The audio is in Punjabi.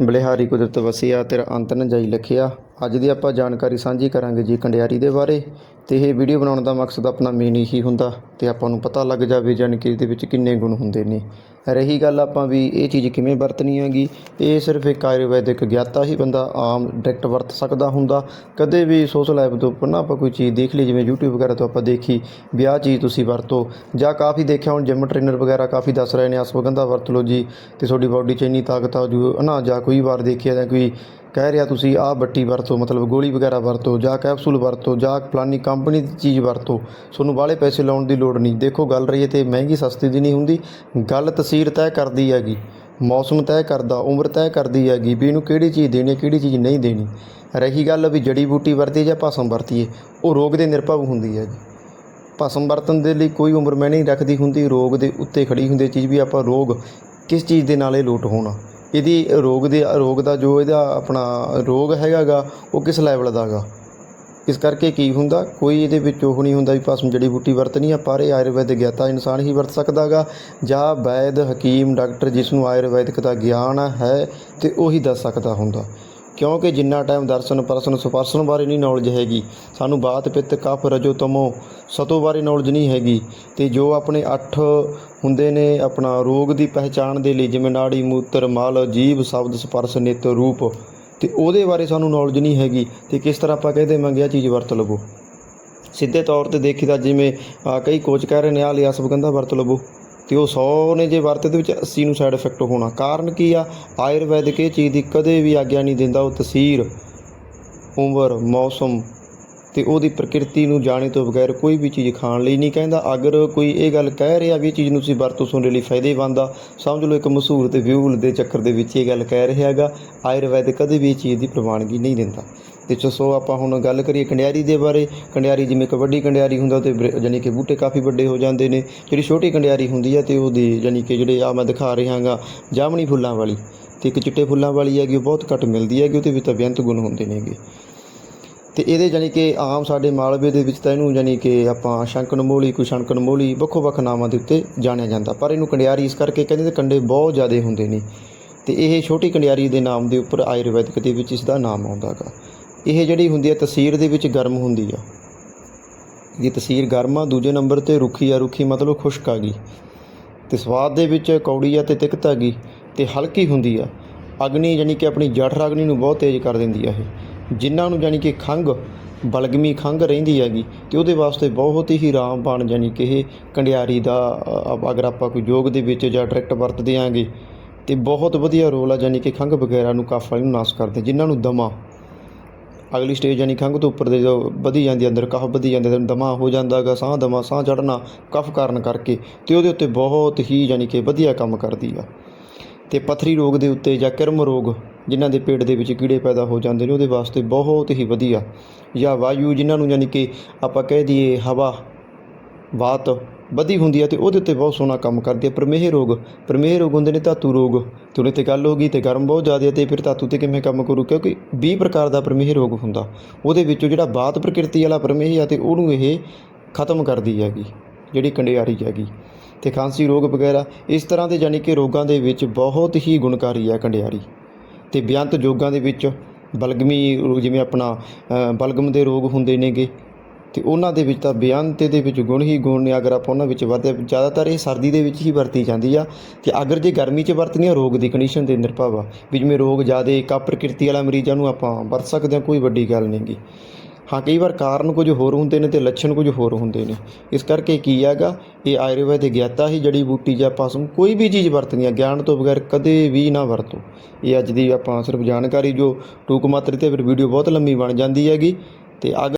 ਬਲਿਹਾਰੀ ਕੁਦਰਤ ਵਸਿਆ, ਤੇਰਾ ਅੰਤ ਨ ਜਾਈ ਲਖਿਆ। ਅੱਜ ਦੀ ਆਪਾਂ ਜਾਣਕਾਰੀ ਸਾਂਝੀ ਕਰਾਂਗੇ ਜੀ ਕੰਡਿਆਰੀ ਦੇ ਬਾਰੇ। ਤੇ ਇਹ ਵੀਡੀਓ ਬਣਾਉਣ ਦਾ ਮਕਸਦ ਆਪਣਾ ਮੇਨ ਇਹੀ ਹੁੰਦਾ, ਤੇ ਆਪਾਂ ਨੂੰ ਪਤਾ ਲੱਗ ਜਾਵੇ ਜਾਣੀ ਕਿ ਇਹਦੇ ਵਿੱਚ ਕਿੰਨੇ ਗੁਣ ਹੁੰਦੇ ਨੇ। ਰਹੀ ਗੱਲ ਆਪਾਂ ਵੀ ਇਹ ਚੀਜ਼ ਕਿਵੇਂ ਵਰਤਣੀ ਹੈਗੀ? ਇਹ ਸਿਰਫ ਇੱਕ ਆਯੁਰਵੈਦਿਕ ਗਿਆਤਾ ਹੀ ਬੰਦਾ ਆਮ ਡਾਇਰੈਕਟ ਵਰਤ ਸਕਦਾ ਹੁੰਦਾ। ਕਦੇ ਵੀ ਸੋਸ਼ਲ ਐਪ ਤੋਂ ਉੱਪਰ ਨਾ ਆਪਾਂ ਕੋਈ ਚੀਜ਼ ਦੇਖ ਲਈ, ਜਿਵੇਂ YouTube ਵਗੈਰਾ ਤੋਂ ਆਪਾਂ ਦੇਖੀ ਵਿਆਹ ਚੀਜ਼ ਤੁਸੀਂ ਵਰਤੋ। ਜਾਂ ਕਾਫੀ ਦੇਖਿਆ ਹੁਣ ਜਿਮ ਟ੍ਰੇਨਰ ਵਗੈਰਾ ਕਾਫੀ ਦੱਸ ਰਹੇ ਨੇ ਅਸ਼ਵਗੰਧਾ ਵਰਤ ਲਓ ਜੀ, ਤੇ ਤੁਹਾਡੀ ਬਾਡੀ 'ਚ ਇੰਨੀ ਤਾਕਤ ਆ ਜੂ ਨਾ ਜਾਂ ਕੋਈ ਵਾਰ ਦੇਖਿਆ ਜਾਂ ਕੋਈ ਕਹਿ ਰਿਹਾ ਤੁਸੀਂ, ਆਹ ਬੱਟੀ ਵਰਤੋ, ਮਤਲਬ ਗੋਲੀ ਵਗੈਰਾ ਵਰਤੋ, ਜਾਂ ਕੈਪਸੂਲ ਵਰਤੋ, ਜਾਂ ਫਲਾਨੀ ਕੰਪਨੀ ਦੀ ਚੀਜ਼ ਵਰਤੋ, ਤੁਹਾਨੂੰ ਬਾਹਲੇ ਪੈਸੇ ਲਾਉਣ ਦੀ ਲੋੜ ਨਹੀਂ। ਦੇਖੋ ਗੱਲ ਰਹੀ ਹੈ ਤੇ ਮਹਿੰਗੀ ਸਸਤੀ ਦੀ ਨਹੀਂ ਹੁੰਦੀ। ਗੱਲ ਤਸਵੀਰ ਤੈਅ ਕਰਦੀ ਹੈਗੀ, ਮੌਸਮ ਤੈਅ ਕਰਦਾ, ਉਮਰ ਤੈਅ ਕਰਦੀ ਹੈਗੀ ਵੀ ਇਹਨੂੰ ਕਿਹੜੀ ਚੀਜ਼ ਦੇਣੀ ਹੈ, ਕਿਹੜੀ ਚੀਜ਼ ਨਹੀਂ ਦੇਣੀ। ਰਹੀ ਗੱਲ ਵੀ ਜੜੀ ਬੂਟੀ ਵਰਤੀ ਜਾਂ ਭਸਮ ਵਰਤੀਏ, ਉਹ ਰੋਗ ਦੇ ਨਿਰਭਵ ਹੁੰਦੀ ਹੈ ਜੀ। ਭਸਮ ਵਰਤਨ ਦੇ ਲਈ ਕੋਈ ਉਮਰ ਮੈਂ ਨਹੀਂ ਰੱਖਦੀ ਹੁੰਦੀ, ਰੋਗ ਦੇ ਉੱਤੇ ਖੜੀ ਹੁੰਦੀ ਹੈ ਚੀਜ਼ ਵੀ ਆਪਾਂ ਰੋਗ ਕਿਸ ਚੀਜ਼ ਦੇ ਨਾਲ ਇਹ ਲੋਟ ਹੋਣਾ। ਇਹਦੀ ਰੋਗ ਦੇ, ਰੋਗ ਦਾ ਜੋ ਇਹਦਾ ਆਪਣਾ ਰੋਗ ਹੈਗਾਗਾ, ਉਹ ਕਿਸ ਲੈਵਲ ਦਾ ਗਾ? ਇਸ ਕਰਕੇ ਕੀ ਹੁੰਦਾ, ਕੋਈ ਇਹਦੇ ਵਿੱਚ ਉਹ ਨਹੀਂ ਹੁੰਦਾ ਵੀ ਭਸਮ ਜੜੀ ਬੂਟੀ ਵਰਤਣੀ ਆ, ਪਰ ਇਹ ਆਯੁਰਵੈਦਿਕ ਗਿਆਤਾ ਇਨਸਾਨ ਹੀ ਵਰਤ ਸਕਦਾਗਾ। ਜਾਂ ਵੈਦ, ਹਕੀਮ, ਡਾਕਟਰ ਜਿਸ ਨੂੰ ਆਯੁਰਵੈਦਿਕ ਦਾ ਗਿਆਨ ਹੈ, ਤੇ ਉਹੀ ਦੱਸ ਸਕਦਾ ਹੁੰਦਾ। ਕਿਉਂਕਿ ਜਿੰਨਾ ਟਾਈਮ ਦਰਸ਼ਨ ਪਰਸਨ ਸੁਪਰਸਨ ਬਾਰੇ ਨਹੀਂ ਨੌਲੇਜ ਹੈਗੀ, ਸਾਨੂੰ ਬਾਤ ਪਿੱਤ ਕਫ ਰਜੋ ਤਮੋ ਸਤੋ ਬਾਰੇ ਨੌਲੇਜ ਨਹੀਂ ਹੈਗੀ। ਤੇ ਜੋ ਆਪਣੇ ਅੱਠ ਹੁੰਦੇ ਨੇ ਆਪਣਾ ਰੋਗ ਦੀ ਪਹਿਚਾਣ ਦੇ ਲਈ, ਜਿਵੇਂ ਨਾੜੀ, ਮੂਤਰ, ਮਲ ਜੀਭ ਸ਼ਬਦ, ਸਪਰਸ਼, ਨਿਤ, ਰੂਪ, ਤੇ ਉਹਦੇ ਬਾਰੇ ਸਾਨੂੰ ਨੌਲੇਜ ਨਹੀਂ ਹੈਗੀ, ਤੇ ਕਿਸ ਤਰ੍ਹਾਂ ਆਪਾਂ ਕਹਿ ਦੇਵਾਂਗੇ ਆ ਚੀਜ਼ ਵਰਤ ਲਵੋ। ਸਿੱਧੇ ਤੌਰ ਤੇ ਦੇਖੀ ਤਾਂ ਜਿਵੇਂ ਕਈ ਕੋਚ ਕਹਿ ਰਹੇ ਨੇ ਆ ਲਿਆ ਸੁਗੰਧਾ ਵਰਤ ਲਵੋ। ਤੇ ਉਹ 100 ਨੇ ਜੇ ਵਰਤੇ ਦੇ ਵਿੱਚ 80 ਨੂੰ ਸਾਈਡ ਇਫੈਕਟ ਹੋਣਾ। ਕਾਰਨ ਕੀ ਆ? ਆਯੁਰਵੈਦਿਕ ਇਹ ਚੀਜ਼ ਦੀ ਕਦੇ ਵੀ ਆਗਿਆ ਨਹੀਂ ਦਿੰਦਾ। ਉਹ ਤਸੀਰ, ਉਮਰ, ਮੌਸਮ ਤੇ ਉਹਦੀ ਪ੍ਰਕਿਰਤੀ ਨੂੰ ਜਾਣੇ ਤੋਂ ਬਗੈਰ ਕੋਈ ਵੀ ਚੀਜ਼ ਖਾਣ ਲਈ ਨਹੀਂ ਕਹਿੰਦਾ। ਅਗਰ ਕੋਈ ਇਹ ਗੱਲ ਕਹਿ ਰਿਹਾ ਵੀ ਇਹ ਚੀਜ਼ ਨੂੰ ਤੁਸੀਂ ਵਰਤੋਂ ਸੁਣਨ ਲਈ ਫਾਇਦੇਮੰਦ ਆ, ਸਮਝ ਲਓ ਇੱਕ ਮਸ਼ਹੂਰ ਤੇ ਵਿਊਲ ਦੇ ਚੱਕਰ ਦੇ ਵਿੱਚ ਇਹ ਗੱਲ ਕਹਿ ਰਿਹਾ ਹੈਗਾ, ਆਯੁਰਵੈਦ ਕਦੇ ਵੀ ਇਹ ਚੀਜ਼ ਦੀ ਪ੍ਰਵਾਨਗੀ ਨਹੀਂ ਦਿੰਦਾ। ਤੇ ਚੋ ਆਪਾਂ ਹੁਣ ਗੱਲ ਕਰੀਏ ਕੰਡਿਆਰੀ ਦੇ ਬਾਰੇ ਕੰਡਿਆਰੀ ਜਿਵੇਂ ਇੱਕ ਵੱਡੀ ਕੰਡਿਆਰੀ ਹੁੰਦਾ, ਤੇ ਬ੍ਰ- ਯਾਨੀ ਕਿ ਬੂਟੇ ਕਾਫੀ ਵੱਡੇ ਹੋ ਜਾਂਦੇ ਨੇ। ਜਿਹੜੀ ਛੋਟੀ ਕੰਡਿਆਰੀ ਹੁੰਦੀ ਹੈ ਤੇ ਉਹਦੀ ਯਾਨੀ ਕਿ ਜਿਹੜੇ ਆ ਮੈਂ ਦਿਖਾ ਰਿਹਾਗਾ ਜਾਮਣੀ ਫੁੱਲਾਂ ਵਾਲੀ, ਤੇ ਇੱਕ ਚਿੱਟੇ ਫੁੱਲਾਂ ਵਾਲੀ ਹੈਗੀ, ਉਹ ਬਹੁਤ ਘੱਟ ਮਿਲਦੀ ਹੈਗੀ, ਉਹਦੇ ਵਿੱਚ ਤਾਂ ਬੇਅੰਤ ਗੁਣ ਹੁੰਦੇ ਨੇਗੇ ਤੇ ਇਹਦੇ ਜਾਨੀ ਕਿ ਆਮ ਸਾਡੇ ਮਾਲਵੇ ਦੇ ਵਿੱਚ ਤਾਂ ਇਹਨੂੰ ਜਾਨੀ ਕਿ ਆਪਾਂ ਸ਼ੰਕਨ ਮੋਲੀ, ਕੋਈ ਸ਼ੰਕਨ ਮੋਲੀ, ਵੱਖੋ ਵੱਖ ਨਾਵਾਂ ਦੇ ਉੱਤੇ ਜਾਣਿਆ ਜਾਂਦਾ। ਪਰ ਇਹਨੂੰ ਕੰਡਿਆਰੀ ਇਸ ਕਰਕੇ ਕਹਿੰਦੇ ਤੇ ਕੰਡੇ ਬਹੁਤ ਜ਼ਿਆਦੇ ਹੁੰਦੇ ਨੇ। ਤੇ ਇਹ ਛੋਟੀ ਕੰਡਿਆਰੀ ਦੇ ਨਾਮ ਦੇ ਉੱਪਰ ਆਯੁਰਵੈਦਿਕ ਦੇ ਵਿੱਚ ਇਸ ਦਾ ਨਾਮ ਆਉਂਦਾ ਗਾ। ਇਹ ਜਿਹੜੀ ਹੁੰਦੀ ਹੈ ਤਸੀਰ ਦੇ ਵਿੱਚ ਗਰਮ ਹੁੰਦੀ ਆ। ਇਹ ਤਸੀਰ ਗਰਮ ਆ, ਦੂਜੇ ਨੰਬਰ ਤੇ ਰੁੱਖੀ ਆ, ਰੁੱਖੀ ਮਤਲਬ ਖੁਸ਼ਕ ਆ ਗਈ। ਤੇ ਸਵਾਦ ਦੇ ਵਿੱਚ ਕੌੜੀ ਆ ਤੇ ਤਿਕਤ ਆ ਗਈ ਤੇ ਹਲਕੀ ਹੁੰਦੀ ਆ। ਅਗਨੀ ਯਾਨੀ ਕਿ ਆਪਣੀ ਜਠਰ ਅਗਨੀ ਨੂੰ ਬਹੁਤ ਤੇਜ਼ ਕਰ ਦਿੰਦੀ ਆ ਇਹ। ਜਿਨ੍ਹਾਂ ਨੂੰ ਯਾਨੀ ਕਿ ਖੰਘ, ਬਲਗਮੀ ਖੰਘ ਰਹਿੰਦੀ ਹੈਗੀ ਤੇ ਉਹਦੇ ਵਾਸਤੇ ਬਹੁਤ ਹੀ ਰਾਮਬਾਣ ਯਾਨੀ ਕਿ ਇਹ ਕੰਡਿਆਰੀ ਦਾ ਅਗਰ ਆਪਾਂ ਕੋਈ ਯੋਗ ਦੇ ਵਿੱਚ ਜਾਂ ਡਾਇਰੈਕਟ ਵਰਤਦੇ ਆਂਗੇ ਤੇ ਬਹੁਤ ਵਧੀਆ ਰੋਲ ਆ ਯਾਨੀ ਕਿ ਖੰਘ ਵਗੈਰਾ ਨੂੰ ਕਫ ਵਾਲੀ ਨੂੰ ਨਾਸ਼ ਕਰਦੇ, ਜਿਨ੍ਹਾਂ ਨੂੰ ਦਮਾ। ਅਗਲੀ ਸਟੇਜ ਯਾਨੀ ਖੰਘ ਤੋਂ ਉੱਪਰ ਦੇ ਜੋ ਵਧੀ ਜਾਂਦੀ ਹੈ, ਅੰਦਰ ਕਫ ਵਧੀ ਜਾਂਦੇ ਤੇ ਦਮਾ ਹੋ ਜਾਂਦਾਗਾ ਸਾਹ ਦਮਾ ਸਾਹ ਚੜਨਾ ਕਫ ਕਾਰਨ ਕਰਕੇ ਤੇ ਉਹਦੇ ਉੱਤੇ ਬਹੁਤ ਹੀ ਯਾਨੀ ਕਿ ਵਧੀਆ ਕੰਮ ਕਰਦੀ ਆ। ਤੇ ਪਥਰੀ ਰੋਗ ਦੇ ਉੱਤੇ ਜਾਂ ਕਿਰਮ ਰੋਗ ਜਿਨ੍ਹਾਂ ਦੇ ਪੇਟ ਦੇ ਵਿੱਚ ਕੀੜੇ ਪੈਦਾ ਹੋ ਜਾਂਦੇ ਨੇ ਉਹਦੇ ਵਾਸਤੇ ਬਹੁਤ ਹੀ ਵਧੀਆ। ਜਾਂ ਵਾਯੂ ਜਿਨ੍ਹਾਂ ਨੂੰ ਯਾਨੀ ਕਿ ਆਪਾਂ ਕਹਿ ਦਈਏ ਹਵਾ ਬਾਤ ਵਧੀ ਹੁੰਦੀ ਹੈ ਤੇ ਉਹਦੇ ਉੱਤੇ ਬਹੁਤ ਸੋਹਣਾ ਕੰਮ ਕਰਦੀ ਹੈ। ਪ੍ਰਮੇਹ ਰੋਗ ਪ੍ਰਮੇਹ ਰੋਗ ਹੁੰਦੇ ਨੇ ਧਾਤੂ ਰੋਗ ਤੇ ਉਹਨੇ ਤੇ ਗੱਲ ਹੋ ਗਈ ਤੇ ਗਰਮ ਬਹੁਤ ਜ਼ਿਆਦਾ ਹੈ ਤੇ ਫਿਰ ਧਾਤੂ ਤੇ ਕਿਵੇਂ ਕੰਮ ਕਰੂ? ਕਿਉਂਕਿ 20 ਪ੍ਰਕਾਰ ਦਾ ਪ੍ਰਮੇਹ ਰੋਗ ਹੁੰਦਾ। ਉਹਦੇ ਵਿੱਚੋਂ ਜਿਹੜਾ ਬਾਤ ਪ੍ਰਕਿਰਤੀ ਵਾਲਾ ਪ੍ਰਮੇਹ ਆ ਤੇ ਉਹਨੂੰ ਇਹ ਖਤਮ ਕਰਦੀ ਹੈਗੀ, ਜਿਹੜੀ ਕੰਡਿਆਰੀ ਹੈਗੀ। ਤੇ ਖਾਂਸੀ ਰੋਗ ਵਗੈਰਾ, ਇਸ ਤਰ੍ਹਾਂ ਦੇ ਯਾਨੀ ਕਿ ਰੋਗਾਂ ਦੇ ਵਿੱਚ ਬਹੁਤ ਹੀ ਗੁਣਕਾਰੀ ਹੈ ਕੰਡਿਆਰੀ। ਤੇ ਬਿਆੰਤ ਯੋਗਾਂ ਦੇ ਵਿੱਚ ਬਲਗਮੀ ਜਿਵੇਂ ਆਪਣਾ ਬਲਗਮ ਦੇ ਰੋਗ ਹੁੰਦੇ ਨੇਗੇ ਤੇ ਉਹਨਾਂ ਦੇ ਵਿੱਚ ਤਾਂ ਬੇਅੰਤ ਦੇ ਵਿੱਚ ਗੁਣ ਹੀ ਗੁਣ ਨੇ। ਅਗਰ ਆਪਾਂ ਉਹਨਾਂ ਵਿੱਚ ਵਰਤੇ ਜ਼ਿਆਦਾਤਰ ਇਹ ਸਰਦੀ ਦੇ ਵਿੱਚ ਹੀ ਵਰਤੀ ਜਾਂਦੀ ਆ। ਤੇ ਅਗਰ ਜੇ ਗਰਮੀ 'ਚ ਵਰਤਣੀ ਆ ਰੋਗ ਦੀ ਕੰਡੀਸ਼ਨ ਦੇ ਨਿਰਭਾਵ ਆ। ਵੀ ਜਿਵੇਂ ਰੋਗ ਜ਼ਿਆਦੇ ਕਾ ਪ੍ਰਕਿਰਤੀ ਵਾਲਾ ਮਰੀਜ਼ਾਂ ਨੂੰ ਆਪਾਂ ਵਰਤ ਸਕਦੇ ਹਾਂ, ਕੋਈ ਵੱਡੀ ਗੱਲ ਨਹੀਂਗੀ ਹਾਂ, ਕਈ ਵਾਰ ਕਾਰਨ ਕੁਝ ਹੋਰ ਹੁੰਦੇ ਨੇ ਤੇ ਲੱਛਣ ਕੁਝ ਹੋਰ ਹੁੰਦੇ ਨੇ। ਇਸ ਕਰਕੇ ਕੀ ਹੈਗਾ, ਇਹ ਆਯੁਰਵੈਦ ਦੀ ਗਿਆਤਾ ਹੀ ਜੜੀ ਬੂਟੀ ਜਾਂ ਪਸਮ ਕੋਈ ਵੀ ਚੀਜ਼ ਵਰਤਣੀ ਆ। ਗਿਆਨ ਤੋਂ ਬਗੈਰ ਕਦੇ ਵੀ ਨਾ ਵਰਤੋ। ਇਹ ਅੱਜ ਦੀ ਆਪਾਂ ਸਿਰਫ ਜਾਣਕਾਰੀ ਜੋ ਟੂਕ ਮਾਤਰੀ ਤੇ ਫਿਰ ਵੀਡੀਓ ਬਹੁਤ ਲੰਮੀ ਬਣ ਜਾਂਦੀ ਹੈਗੀ। ਤੇ ਅਗਰ